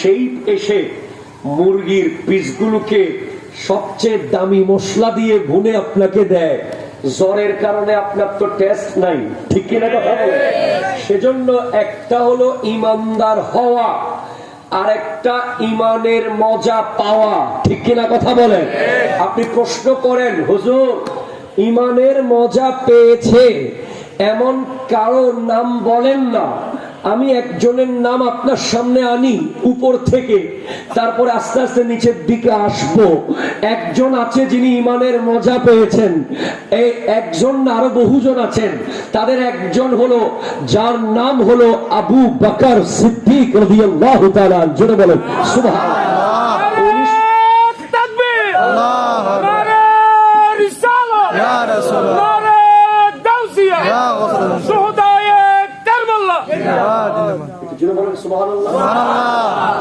সেই এসে মুরগির পিসগুলোকে সবচেয়ে দামি মশলা দিয়ে ভুনে আপনাকে দেয়। জ্বরের কারণে আপনার তো টেস্ট নাই, ঠিক কিনা কথা সেজন্য একটা হলো ইমানদার হওয়া আর একটা ইমানের মজা পাওয়া, ঠিক কিনা কথা বলেন আপনি প্রশ্ন করেন, হুজুর, ইমানের মজা পেয়েছে, এমন কারোর নাম বলেন না। আমি একজনের নাম আপনার সামনে আনি উপর থেকে। তারপরে আস্তে আস্তে নিচের দিকে আসব। একজন আছে যিনি ইমানের মজা পেয়েছেন। এই একজন আরও বহুজন আছেন। তাদের একজন হলো, যার নাম হলো আবু বাকার সিদ্দিক রাদিয়াল্লাহু তাআলা জোরে বলেন, সুবহানাল্লাহ।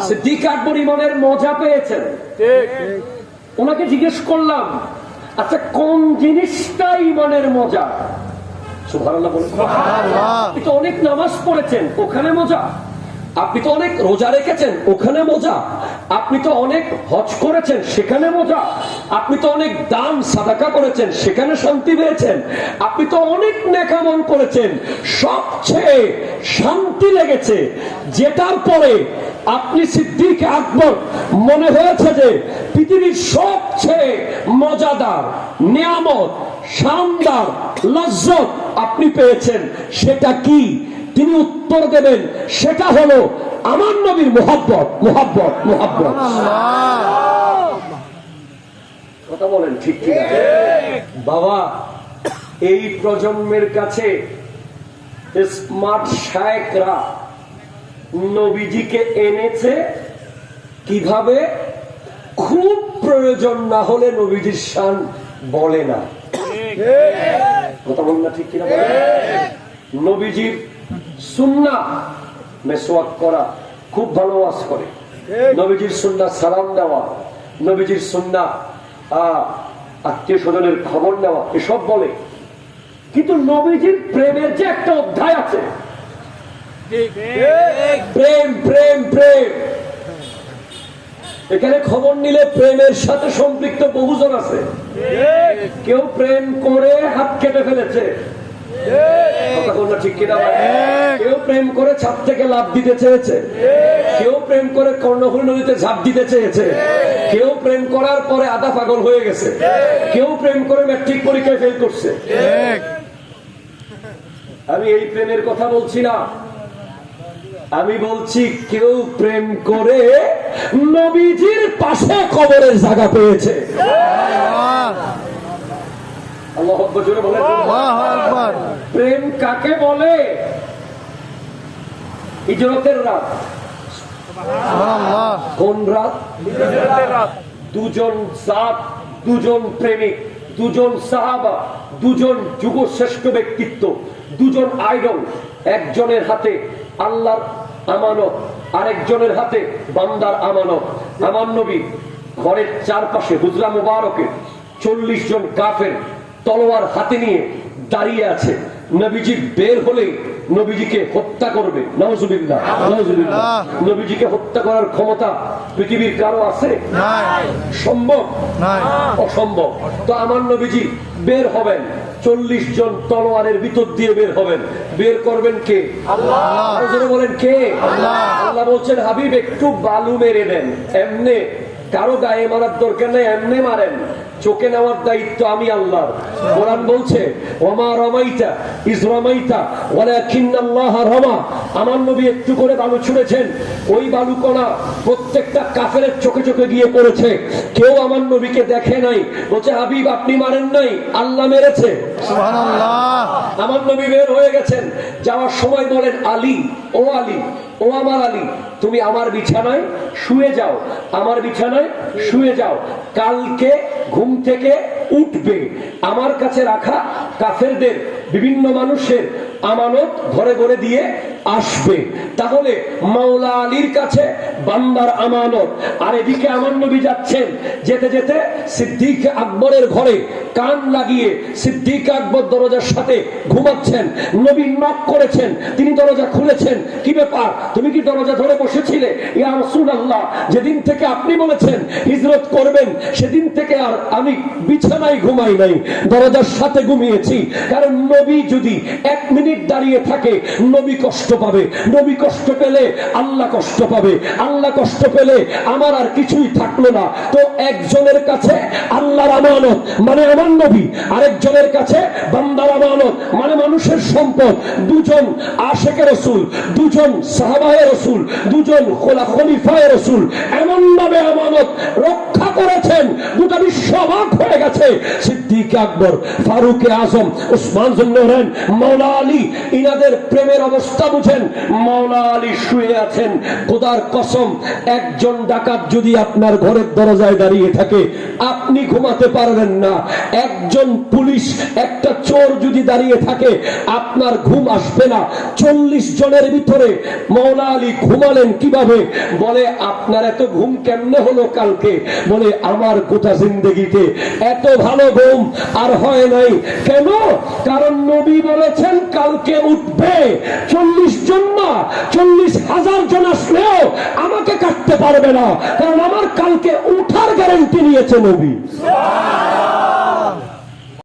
সিদ্দিক আকবর ইমানের মজা পেয়েছেন? ওনাকে জিজ্ঞেস করলাম আচ্ছা কোন জিনিসটা ইমানের মজা? আপনি তো অনেক নামাজ পড়েছেন ওখানে মজা। আপনি তো অনেক রোজা রেখেছেন ওখানে মজা। আপনি তো অনেক হজ করেছেন সেখানে মজা। আপনি তো অনেক দান সাদাকা করেছেন সেখানে শান্তি পেয়েছেন। আপনি তো অনেক নেকামন করেছেন। সবচেয়ে শান্তি লেগেছে। যেটার পরে আপনি সিদ্দিক আকবর, মনে হয়েছে যে পৃথিবীর সবচেয়ে মজাদার, নিয়ামত, শানদার, লজ্জত আপনি পেয়েছেন। সেটা কি? তিনি উত্তর দেবেন, সেটা হলো আমার নবীর মোহাব্বত মোহাব্বত মোহাব্বত। কথা বলেন ঠিক ঠিক বাবা, এই প্রজন্মের কাছে স্মার্ট শায়করা নবীজিকে এনেছে কীভাবে? খুব প্রয়োজন না হলে নবীজির শান বলে না। কথা ঠিক নবীজির সুন্না মেসোয়াক করা খুব ভালো ওয়াজ করে। নবীজির সুন্না সালাম দেওয়া, নবীজির সুন্না আত্মীয় স্বজনের খবর নেওয়া, এসব বলে। কিন্তু নবীজির প্রেমের যে একটা অধ্যায় আছে। প্রেম প্রেম প্রেম। এখানে খবর নিলে প্রেমের সাথে সম্পৃক্ত বহুজন আছে। কেউ প্রেম করে হাত কেটে ফেলেছে? কেউ প্রেম করে ছাদ থেকে লাভ দিতে চেয়েছে। কেউ প্রেম করে কর্ণফুল নদীতে ঝাঁপ দিতে চেয়েছে। কেউ প্রেম করার পরে আধা পাগল হয়ে গেছে। কেউ প্রেম করে ম্যাট্রিক পরীক্ষায় ফেল করছে। আমি এই প্রেমের কথা বলছি না। আমি বলছি কেউ প্রেম করে নবীজির পাশে কবরের জায়গা পেয়েছে। প্রেম কাকে বলে? হিজরতের রাত। দুজন দুজন প্রেমিক, দুজন সাহাবা, দুজন ব্যক্তিত্ব, দুজন আইডল, একজনের হাতে আমানত, আরেকজনের হাতে বান্দার আমানত। আমার নবী ঘরের চারপাশে হুজরা মুবারকে চল্লিশ জন কাফের তলোয়ার হাতে নিয়ে দাঁড়িয়ে আছে। নবীজি বের হলে নবীজিকে হত্যা করবে। নজুবিল্লাহ নজুবিল্লাহ নবীজিকে হত্যা করার ক্ষমতা পৃথিবীর কারও আছে? সম্ভব? অসম্ভব। তো আমার নবীজি বের হবেন। চল্লিশ জন তলোয়ারের ভিতর দিয়ে বের হবেন। বের করবেন কে? বলেন কে? আল্লাহ বলছেন হাবিব একটু বালু মেরে দেন। এমনে কারও গায়ে মারার দরকার নেই এমনি মারেন। চোখে নেওয়ার দায়িত্ব আমি আল্লাহ কোরআন বলছে ওমা রমাইতা ইজ রমাইতা ওয়ালাকিন্নাল্লাহ রমা। আমার নবী একটু করে বালু ছুঁড়েছেন। ওই বালু কণা প্রত্যেকটা কাফেরের চোখে চোখে গিয়ে পড়েছে। কেউ আমার নবীকে দেখে নাই। বলছে হাবিব আপনি মারেন নাই। আল্লাহ মেরেছে। আমার নবী বের হয়ে গেছেন। যাওয়ার সময় বলেন আলী ও আলী ও আমার আলী তুমি আমার বিছানায় শুয়ে যাও। আমার বিছানায় শুয়ে যাও। কালকে ঘুম থেকে উঠবে। আমার কাছে রাখা কাফেরদের বিভিন্ন মানুষের আমানত ঘরে ঘরে দিয়ে আসবে। তাহলে মাওলা আলীর কাছে বান্দার আমানত। আর এদিকে আমার নবী যাচ্ছেন, যেতে যেতে সিদ্দিক আকবরের ঘরে কান লাগিয়ে সিদ্দিক আকবর দরজার সাথে ঘুমাচ্ছেন। নবী নক করেছেন, তিনি দরজা খুলেছেন। কি ব্যাপার? তুমি কি দরজা ধরে বসেছিলে? ইয়া যেদিন থেকে আপনি বলেছেন হিজরত করবেন, সেদিন থেকে আর আমি বিছানায় ঘুমাই নাই। দরজার সাথে ঘুমিয়েছি। কারণ নবী যদি এক মিনিট দাঁড়িয়ে থাকে, নবী কষ্ট পাবে। নবী কষ্ট পেলে আল্লাহ কষ্ট পাবে। আল্লাহ কষ্ট পেলে আমার আর কিছুই থাকল না। তো একজনের কাছে আল্লাহর আমানত মানে আমার নবী। আরেকজনের কাছে বান্দার আমানত মানে মানুষের সম্পদ। দুজন আশেকের রসুল, দুজন সাহাবাহের রসুল, দুজন খোলা খলিফায় রসুল। এমন ভাবে আমানত রক্ষা করেছেন গোটা বিশ্ব অবাক হয়ে গেছে। সিদ্দিক আকবর, ফারুক আজম, উসমান জন্নরেন মৌলা আলী, ইনাদের প্রেমের অবস্থা বুঝেন। মৌলা আলী শুয়ে আছেন। খোদার কসম, একজন ডাকাত যদি আপনার ঘরের দরজায় দাঁড়িয়ে থাকে, আপনি ঘুমাতে পারবেন না। একজন পুলিশ, একটা চোর যদি দাঁড়িয়ে থাকে, আপনার ঘুম আসবে না। চল্লিশ জনের ভিতরে মৌলা আলী ঘুমালেন কীভাবে? বলে, আপনার এত ঘুম কেমনে হলো কালকে? বলে আমার গোটা জিন্দগিতে এত ভালো ঘুম আর হয় নাই। কেন? কারণ নবী বলেছেন, কালকে উঠবে চল্লিশ জন না, চল্লিশ হাজার জন আসলেও আমাকে কাটতে পারবে না। কারণ আমার কালকে উঠার গ্যারেন্টি নিয়েছে নবী।